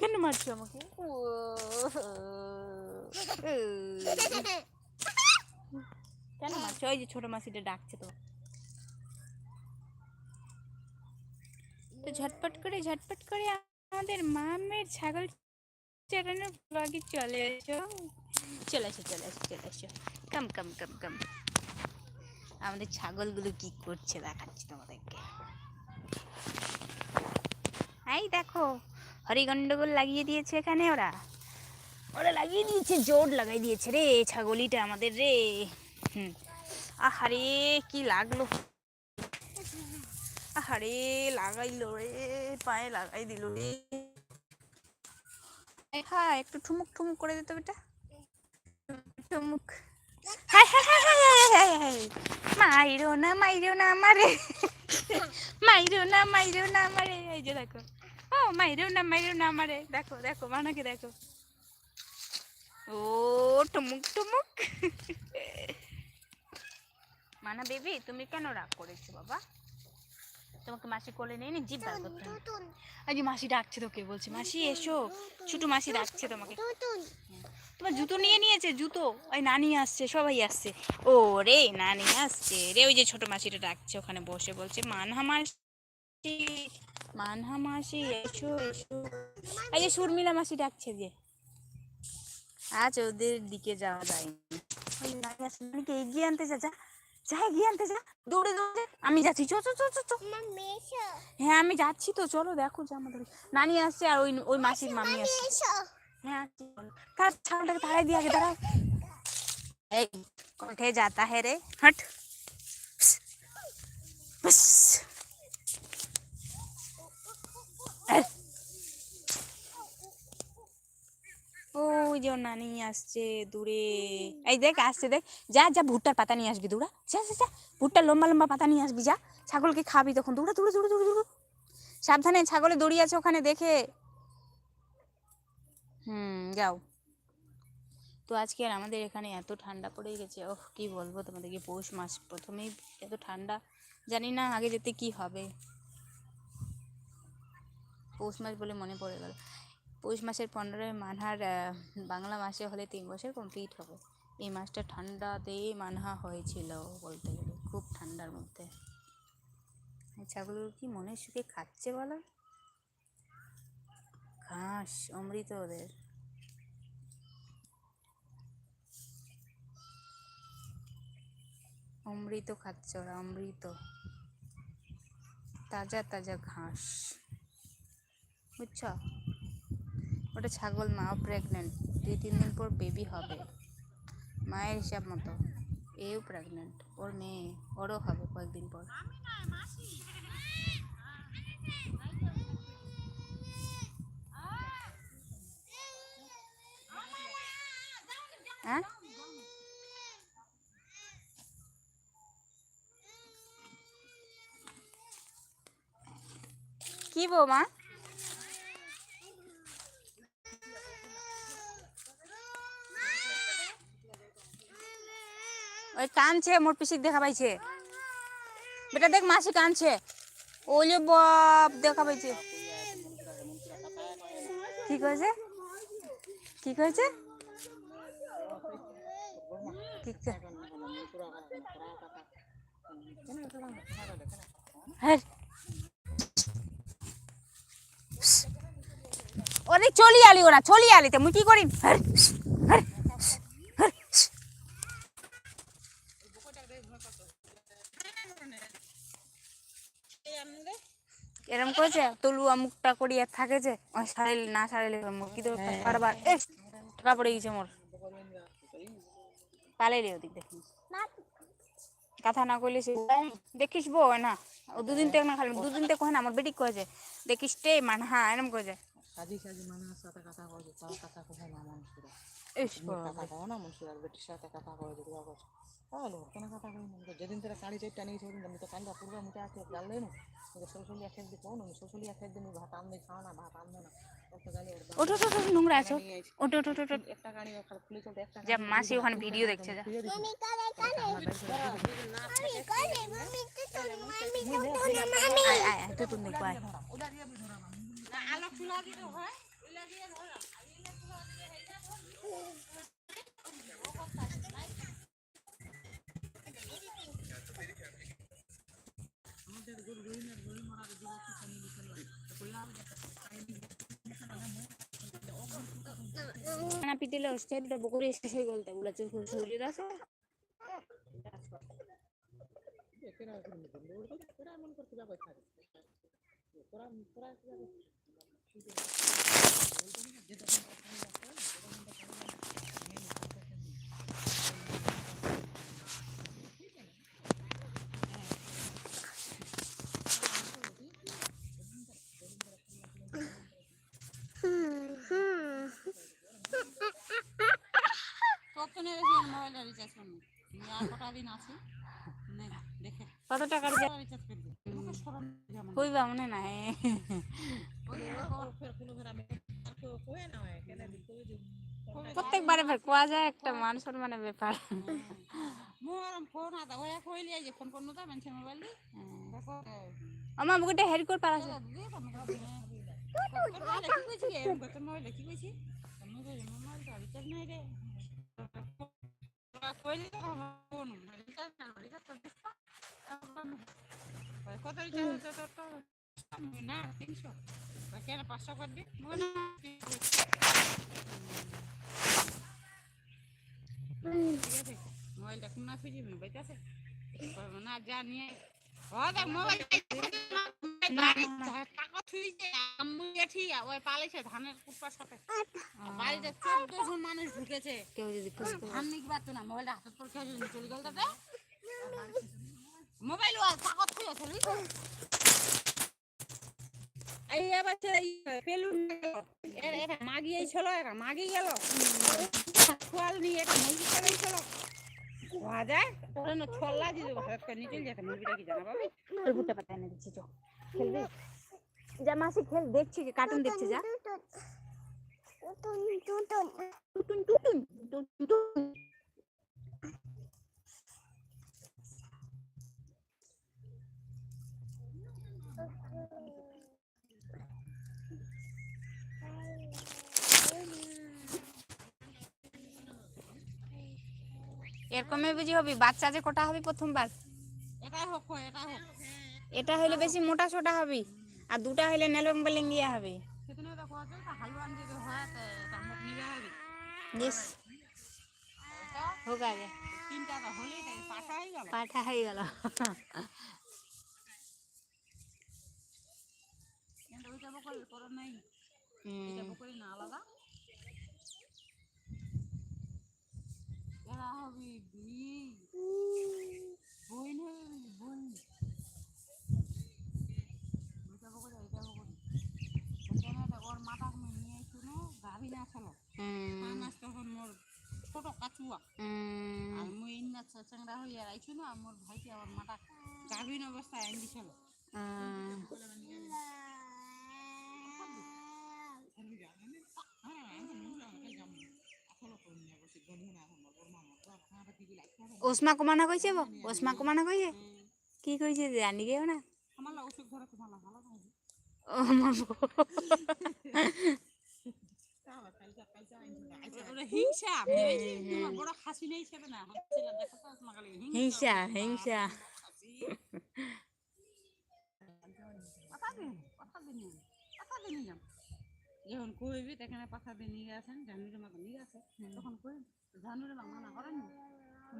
কেন মারছো আমাকে কেন মারছো ওই যে ছোট মাসিটা ডাকছে তো তো ঝটপট করে ঝটপট করে আমাদের মামের ছাগল চড়ানোর ব্লগে চলে এসো চলে এসো চলে এসো চলে এসো কাম কাম কাম কাম আমাদের ছাগলগুলো কি করছে দেখাচ্ছি তোমাদেরকে এই দেখো হরিগন্ডগোল লাগিয়ে দিয়েছে এখানে ওরা ওরা লাগিয়ে দিয়েছে জোর লাগাই দিয়েছে রে ছাগলিটা আমাদের রে হুম আহারে কি লাগল আহারে লাগাইলো রে পায়ে লাগাই দিল রে হ্যাঁ একটু ঠুমুক ঠুমুক করে দিতে বেটা ঠুমুক হায় হায় হায় হায় হায় হায় হায়। মাইরো না মাইরো না আমারে মাইরো না মাইরো না আমারে এই যে দেখো। ও মাইরো না মাইরো না আমারে দেখো দেখো মানাকে দেখো। ও টুমুক টুমুক। মানা বেবি তুমি কেন রাগ করেছ বাবা? তোমাকে মাসি কোলে নেই নি জিভ বার করতে। আজ মাসি ডাকছে তোকে বলছে মাসি এসো। ছোট মাসি ডাকছে তোমাকে। তোমার জুতো নিয়ে নিয়েছে জুতো। ওই নানি আসছে সবাই আসছে। ও রে নানি আসছে রে ওই যে ছোট মাসিটা ডাকছে ওখানে বসে বলছে মানহা মাসি মানহা মাসি এসো এসো। এই যে সুরমিলা মাসি ডাকছে যে। আজ ওদের দিকে যাওয়া যায়নি। ওই নানি আসছে নানিকে এগিয়ে আনতে যা যা যা এগিয়ে আনতে যা দৌড়ে দৌড়ে আমি যাচ্ছি চো চো চো চো চো হ্যাঁ আমি যাচ্ছি তো চলো দেখো যে আমাদের নানি আসছে আর ওই ওই মাসির মামি আসছে। তার দাঁড়াও। এই কোঠে যাতা হে রে। হট। ওই যে নানি আসছে দূরে। এই দেখ, আসছে দেখ। যা যা, ভুট্টার পাতা নিয়ে আসবি দৌড়া যা যা লম্বা লম্বা পাতা নিয়ে আসবি, যা। ছাগলকে খাবি তখন। দৌড়ে দৌড়ে দৌড়ে দৌড়ে সাবধানে ছাগলে দড়িয়ে আছে ওখানে, দেখে। হুম, যাও। তো আজকে আর আমাদের এখানে এত ঠান্ডা পড়ে গেছে ওহ কি বলব তোমাদেরকে, পৌষ মাস প্রথমেই এত ঠান্ডা, জানি না আগে যেতে কি হবে। পৌষ মাস বলে মনে পড়ে গেল। পৌষ মাসের পনেরোই মানহার বাংলা মাসে হলে তিন বছর কমপ্লিট হবে। এই মাসটা ঠান্ডাতেই মানহা হয়েছিল বলতে গেলে, খুব ঠান্ডার মধ্যে। ছাগলগুলো কি মনের সুখে খাচ্ছে বলো? ঘাস অমৃত ওদের। অমৃত খাচ্ছে ওরা, অমৃত। তাজা তাজা ঘাস। বুঝছ? ওটা ছাগল মাও প্রেগনেন্ট দুই, তিন দিন পর বেবি হবে। মায়ের হিসাব মতো। এও প্রেগনেন্ট ওর মেয়ে, ওরও হবে কয়েকদিন পর। হ্যাঁ? কি বৌমা? ওই কানছে, মোর পিসিক দেখা পাইছে। বেটা দেখ মাসি কানছে। ওলে বাপ, দেখা পাইছে। কি কয়েছে কি কয়েছে কি হ্যাঁ ওরে চলি আলি ওরা চলি আলিতে মুই কি করিম? হ্যাঁ, হ্যাঁ, হ্যাঁ। এরম করেছে? তলুয়া মুখটা করিয়া থাকে যে ওই সারাইলে না সারাইলে মুরগি তো বারবার। এ টাকা পড়ে গেছে মোর। পালাইলে ওদিক দেখি। কথা না কইলে সে দেখিস বো না। ও দুদিন থেকে না খালি দুদিন থেকে কয় না আমার বেটি কয়েছে দেখিস তে মান হ্যাঁ এরম কয়েছে সাজি সাজি মানুষের সাথে কথা তার কথা কহে না মানুষেরা ইস মুখ কথা কও না মানুষের বেটির সাথে কথা কেন কই না যেদিন তোরা কাড়ি চাইটা নিয়ে সেদিন আমি তো কান্দা পূর্ব মুখে আছে গালে না। কোন ভাত আনবে না ভাত আনবে না। কত গালে ওর দাম ওঠো ওঠো নোংরা আছে। ওঠো ওঠো ওঠো ওঠো। একটা গাড়ি খালি খুলে চলতে একটা যা মাসি ওখানে ভিডিও দেখছে যা। খুলে দিছি আয় আয় আয় তুতুন দেখো আয় না পিটিলে হচ্ছে দুটো বকুরি শেষ হয়ে গেল তাই চুল শরীর আছে করে নিতে ওর তো কেরা মন করতে যাবে খালি তোরা তোরা কখনো বেশি মোবাইলটা রিচার্জ করব আর কটা দিন আছে দেখে কত টাকার রিচার্জ করবি মনে নাই প্রত্যেকবারে ভাই কোয়া যায় একটা মান সম্মানের ব্যাপার মোর ফোন আদা ওয়া কইলি যে ফোন করনো তা মানুষের মোবাইল দি দেখো আমার বুকেটা হেড করে মোবাইল কি কইছি মোবাইল কি কইছি কই রিচার্জ নাই রে কত না তিনশো কেন পাঁচশো করে দি মনে ঠিক আছে? মোবাইলটা কোন না খুঁজি মোবাইল আছে না যা নিয়ে ও দেখ মোবাইল গেল তাতে? মোবাইল ও কাগজ এই পেলুন এটা মাগিয়েই ছিল এটা মাগি গেল। খোয়াল নিয়ে এটা মুরগি খোয়া যায়। ওরা ছল্লা যেতে মুরগিটা কি জানা পাবি দিচ্ছি খেলবি? যা মাসি খেল দেখছি কার্টুন দেখছে যা। টুটুন। টুটুন টুটুন। টুটুন এরকমই বুঝি হবি বাচ্চা যে কটা হবে প্রথমবার। এটাই হোক এটাই হোক। এটা হইলে বেশি মোটা সোটা হবে আর দুটা হইলে নেলং বেলেং ইয়ে হবে। কোয়া চলছে হালুয়ান যদি হয় তো এটা মুখ নিবে হবে ইস হোক আগে তিনটা তো হলেই তাই পাঠা হয়ে গেল পাঠা হয়ে গেল কিন্তু ওইটা বকল করো নাই হুম, এটা বকরি না আলাদা এরা হবে ই বইন হবে বইন ওইটা বকরি ওইটা বকরি ওখানে তো ওর মাথা নিয়ে শুনো গাভী না ছিল হুম, মাছ তখন মোর হুম, আর মুই ইন্না চাংড়া হইয়া আইছু না মোর ভাইকে আমার মাথা গাভীন অবস্থায় আইন দিছিল। ওসমা কমানা কইছে বো? ওসমা কমানা কইছে? কি কইছে জানি গেও না। আমার ওষুধ ধরে তোমার ভালো ও মা হিংসা হিংসা যখন কইবি তখন পাতা দিন নিয়ে আসেন জানুরে মতো নিয়ে আসে তখন কই জানুরে মা মানা করেন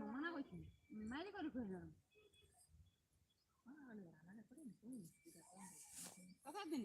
মানা কইছি মাইরি করে কই না পাতা দিন